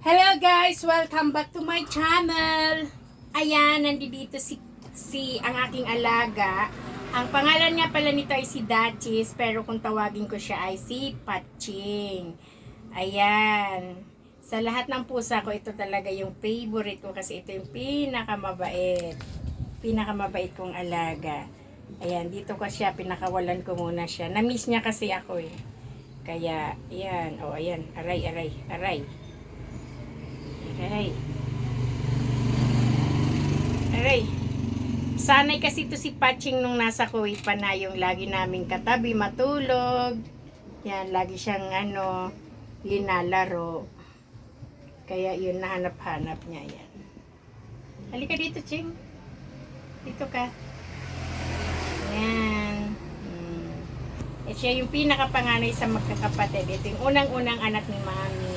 Hello guys! Welcome back to my channel! Ayan, nandito si, si ang aking alaga. Ang pangalan nga pala nito ay si Dachis, pero kung tawagin ko siya ay si Patching. Ayan. Sa lahat ng pusa ko, ito talaga yung favorite ko kasi ito yung pinakamabait. Pinakamabait kong alaga. Ayan, dito ko siya, pinakawalan ko muna siya. Na-miss niya kasi ako eh. Kaya, ayan, oh, ayan, aray, aray. Aray. Aray. Sanay kasi to si Patching nung nasa Kuwait pa na yung lagi naming katabi, matulog. Yan, lagi siyang ano, linalaro. Kaya yun, nahanap-hanap niya yan. Halika dito, Ching. Dito ka. Yan. Hmm. Eh, siya yung pinakapanganay sa magkakapatid. Ito yung unang-unang anak ni Mami.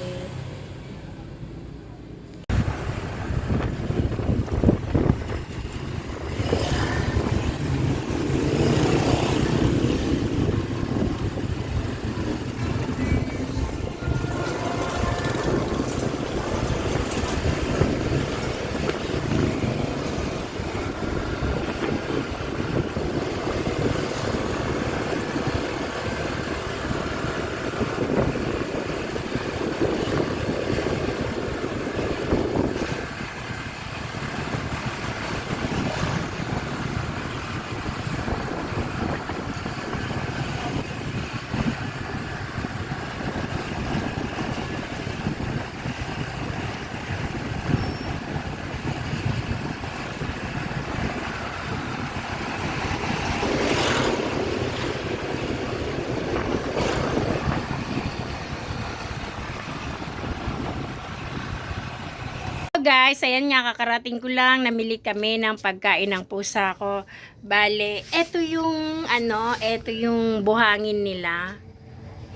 Guys, ayan nga kakarating ko lang, namili kami ng pagkain ng pusa ko. Bale, eto yung ano, eto yung buhangin nila.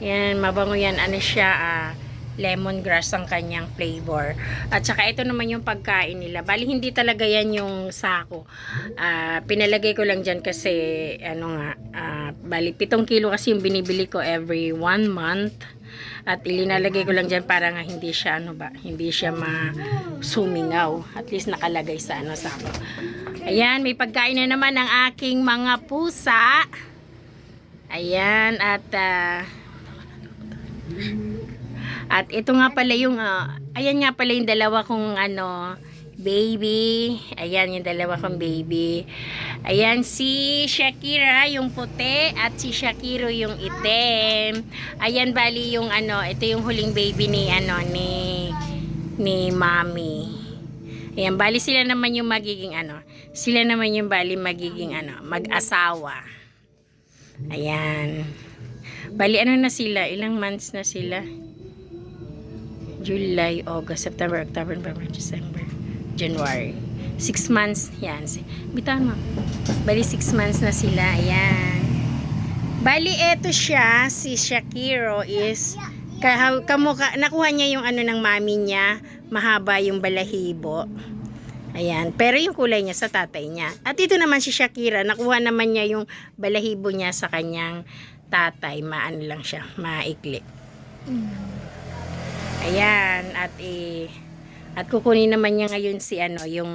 Yan, mabango yan. Ano siya, ah, lemongrass ang kanyang flavor. At saka ito naman yung pagkain nila. Bali, hindi talaga yan yung sako. Ah, pinalagay ko lang dyan kasi, ano nga, ah, bali, pitong kilo kasi yung binibili ko every one month. At ilinalagay ko lang dyan para nga hindi siya, ano ba, hindi siya ma-sumingaw. At least nakalagay sa, ano, sako. Ayan, may pagkain na naman ng aking mga pusa. Ayan, at, ah, at ito nga pala yung, ah, ayan nga pala yung dalawa kong ano, baby. Ayan yung dalawa kong baby. Ayan si Shakira yung puti at si Shakiro yung itim. Ayan bali yung ano, ito yung huling baby ni ano ni ni Mommy. Ayan, bali sila naman yung magiging ano, sila naman yung bali magiging ano, mag-asawa. Ayan. Bali ano na sila, ilang months na sila? July, August, September, October, November, December, January. Six months, yan. Bitawan mo. Bali, six months na sila. Ayan. Bali, eto siya, si Shakiro is, kamuka, nakuha niya yung ano ng mami niya, mahaba yung balahibo. Ayan. Pero yung kulay niya sa tatay niya. At ito naman si Shakira, nakuha naman niya yung balahibo niya sa kanyang tatay. Maano lang siya, maikli. Ayan, at eh, at kukunin naman niya ngayon si ano, yung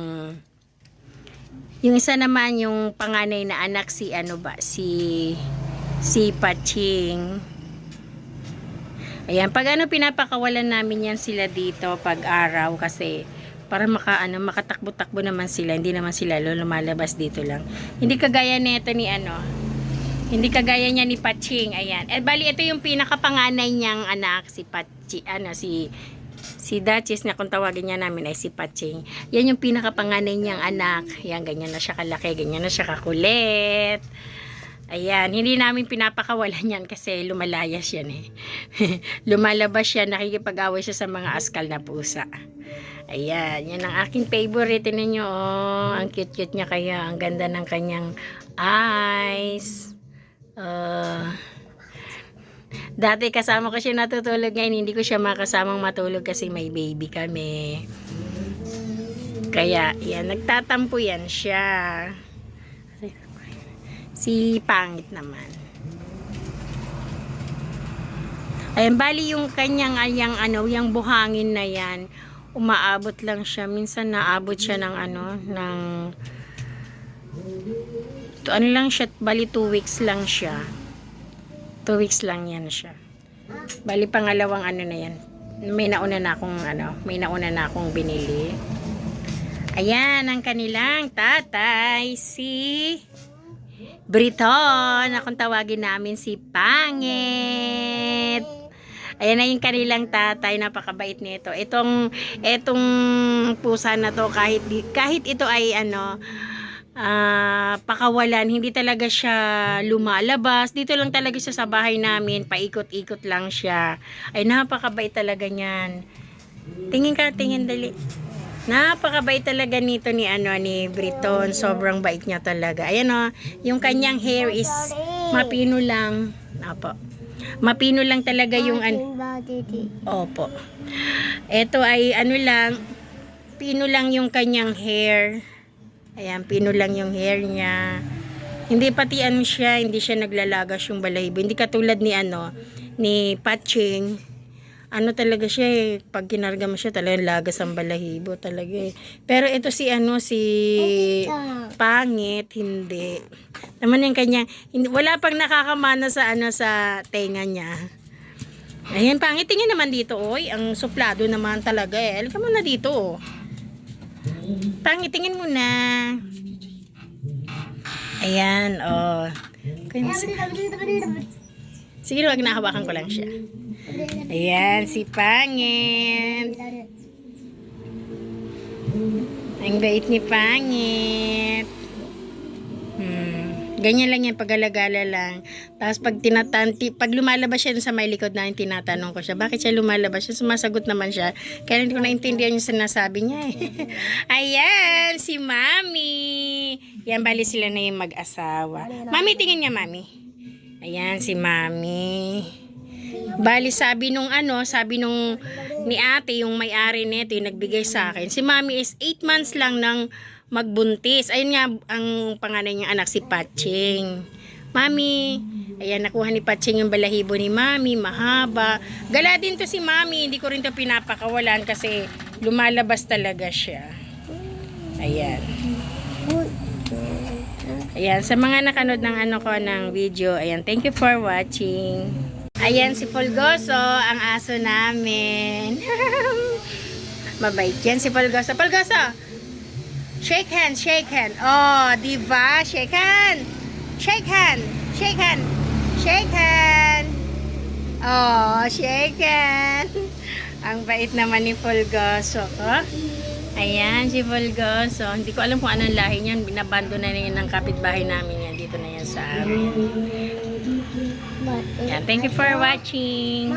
yung isa naman yung panganay na anak si ano ba, si si Paching. Ayan, pag ano pinapakawalan namin yan sila dito pag araw kasi para maka ano makatakbo-takbo naman sila, hindi naman sila lumalabas dito lang. Hindi kagaya nito ni ano, hindi kagaya niya ni Paching. Ayan. Eh, bali, ito yung pinakapanganay niyang anak, si Pachi, ano, si, si Duchess na kung tawagin niya namin ay si Paching. Yan yung pinakapanganay niyang anak. Yan, ganyan na siya kalaki, ganyan na siya kakulit. Ayan, hindi namin pinapakawalan yan kasi lumalayas yan eh. Lumalabas siya, nakikipag-away siya sa mga askal na pusa. Ayan, yan ang aking favorite. Tinan nyo, oh, ang cute-cute niya kaya. Ang ganda ng kanyang eyes. Uh, dati kasama ko siya natutulog ngayon, hindi ko siya makasamang matulog kasi may baby kami. Kaya, yan, nagtatampo yan siya. Si Pangit naman. Ayan, bali yung kanyang ayang ano, yung buhangin na yan, umaabot lang siya. Minsan naabot siya ng ano, ng to, ano lang siya, bali 2 weeks lang siya. 2 weeks lang yan siya. Bali pangalawang ano na yan. May nauna na akong ano, may nauna na akong binili. Ayan ang kanilang tatay si Briton. Akong tawagin namin si Pangit. Ayan na yung kanilang tatay, napakabait nito. Itong etong pusa na to kahit kahit ito ay ano ah, pakawalan, hindi talaga siya lumalabas. Dito lang talaga siya sa bahay namin, paikot-ikot lang siya. Ay napakabait talaga niyan. Tingin ka, tingin dali. Napakabait talaga nito ni ano ni Briton. Sobrang bait niya talaga. Ayan o, yung kanyang hair is mapino lang. Apo. Mapino lang talaga yung ano. Opo. Ito ay ano lang, pino lang yung kanyang hair. Ayan, pino lang yung hair niya. Hindi pati ano siya, hindi siya naglalagas yung balahibo. Hindi katulad ni ano, ni Patching. Ano talaga siya eh, pag kinarga mo siya talagang lagas ang balahibo talaga eh. Pero ito si ano, si pangit, hindi. Naman yung kanya, hindi, wala pang nakakamana sa ano sa tenga niya. Ayan, pangit. Tingin naman dito, oy. Ang suplado naman talaga eh. Halika mo na dito, oh. Pangit, tingin mo na. Ayan, oh. Sige, wag nahawakan ko lang siya. Ayan, si Pangit. Ang bait ni Pangit. Ganyan lang yan, pag-alagala lang. Tapos pag tinatanti, pag lumalabas siya sa may likod na tinatanong ko siya, bakit siya lumalabas? Siya sumasagot naman siya. Kaya hindi ko naintindihan yung sinasabi niya eh. Ayan, si Mami. Yan, bali sila na yung mag-asawa. Mami, tingin nga, Mami. Ayan, si Mami. Bali, sabi nung ano, sabi nung ni ate, yung may-ari nito, yung nagbigay sa akin. Si Mami is 8 months lang nang magbuntis. Ayun nga, ang panganay niyang anak, si Patching. Mami, ayan, nakuha ni Patching yung balahibo ni Mami, mahaba. Gala din to si Mami, hindi ko rin to pinapakawalan kasi lumalabas talaga siya. Ayan. Ayan, sa mga nakanood ng ano ko ng video, ayan, thank you for watching. Ayan si Polgoso, ang aso namin. Mabait yan si Polgoso. Polgoso, shake hand, shake hand. Oh, di ba? Shake hand. Shake hand, shake hand, shake hand. Oh, shake hand. Ang bait naman ni Polgoso ko. Ayan, si Volgoso. Hindi ko alam kung anong lahi niyan. Binabando na niya ng kapitbahay namin yan. Dito na yan sa amin. Yan, thank you for watching.